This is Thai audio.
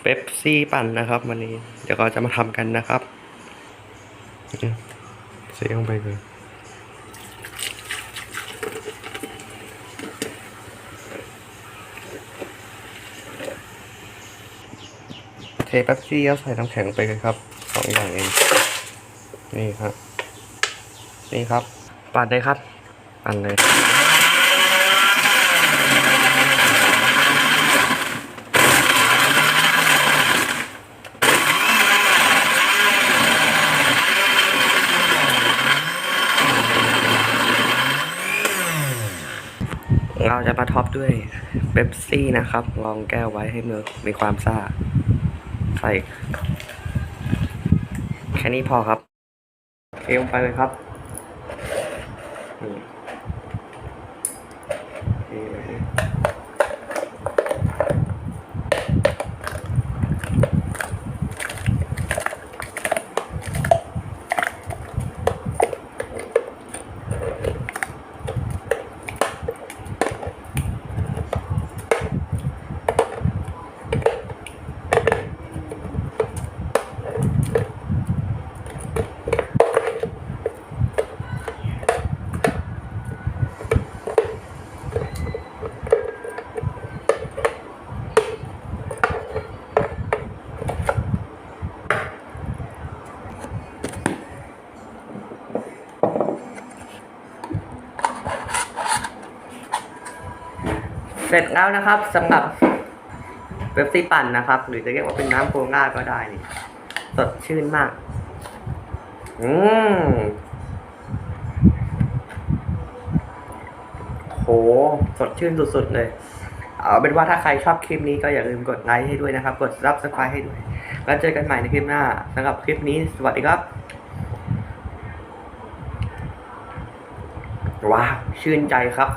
เป๊ปซี่ปั่นนะครับวันนี้ เดี๋ยวก็จะมาทำกันนะครับเสียลงไปเลยเทเป๊ปซี่แล้วใส่น้ำแข็งไปเลยครับสองอย่างเองนี่ครับ นี่ครับ ปั่นเลยครับ ปั่นเลย เราจะมาท็อปด้วยเบปซี่นะครับรองแก้วไว้ให้มือมีความซ่า ใส่แค่นี้พอครับเทลงไปเลยครับนี่ เสร็จแล้วนะครับสำหรับเบปซี่ปั่นนะครับ หรือจะเรียกว่าเป็นน้ำโคล่าก็ได้นี่สดชื่นมาก อืมโหสดชื่นสุดๆเลย เอาเป็นว่าถ้าใครชอบคลิปนี้ก็อย่าลืมกดไลค์ให้ด้วยนะครับ กด subscribe ให้ด้วย แล้วเจอกันใหม่ในคลิปหน้าสำหรับคลิปนี้สวัสดีครับ ว้าว ชื่นใจครับ